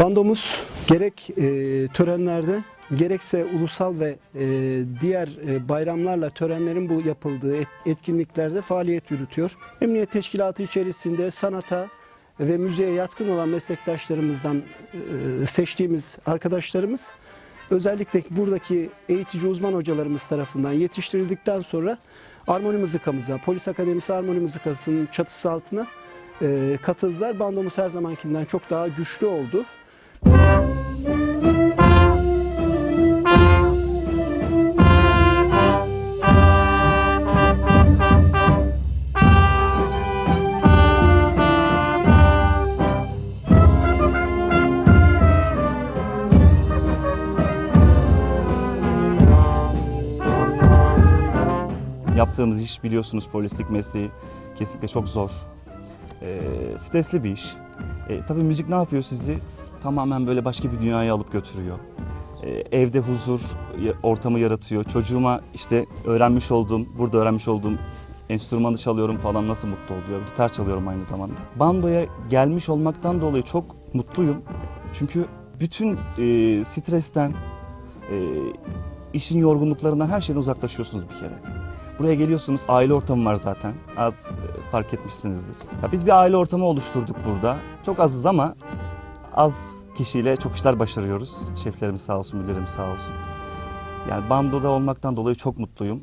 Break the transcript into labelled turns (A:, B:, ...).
A: Bandomuz gerek e, törenlerde gerekse ulusal ve e, diğer e, bayramlarla törenlerin bu yapıldığı et- etkinliklerde faaliyet yürütüyor. Emniyet teşkilatı içerisinde sanata ve müziğe yatkın olan meslektaşlarımızdan e, seçtiğimiz arkadaşlarımız özellikle buradaki eğitici uzman hocalarımız tarafından yetiştirildikten sonra armoni mızıkamıza, Polis Akademisi Armoni Mızıkası'nın çatısı altına e, katıldılar. Bandomuz her zamankinden çok daha güçlü oldu.
B: Yaptığımız iş biliyorsunuz polislik mesleği kesinlikle çok zor. Ee, stresli bir iş. Ee, tabii müzik ne yapıyor sizi? Tamamen böyle başka bir dünyaya alıp götürüyor. Ee, evde huzur ortamı yaratıyor. Çocuğuma işte öğrenmiş olduğum, burada öğrenmiş olduğum enstrümanı çalıyorum falan nasıl mutlu oluyor. Gitar çalıyorum aynı zamanda. Bandoya gelmiş olmaktan dolayı çok mutluyum. Çünkü bütün e, stresten, e, işin yorgunluklarından her şeyden uzaklaşıyorsunuz bir kere. Buraya geliyorsunuz, aile ortamı var zaten. Az e, fark etmişsinizdir. Ya biz bir aile ortamı oluşturduk burada. Çok azız ama az kişiyle çok işler başarıyoruz. Şeflerimiz sağ olsun, müdürlerimiz sağ olsun. Yani bandoda olmaktan dolayı çok mutluyum.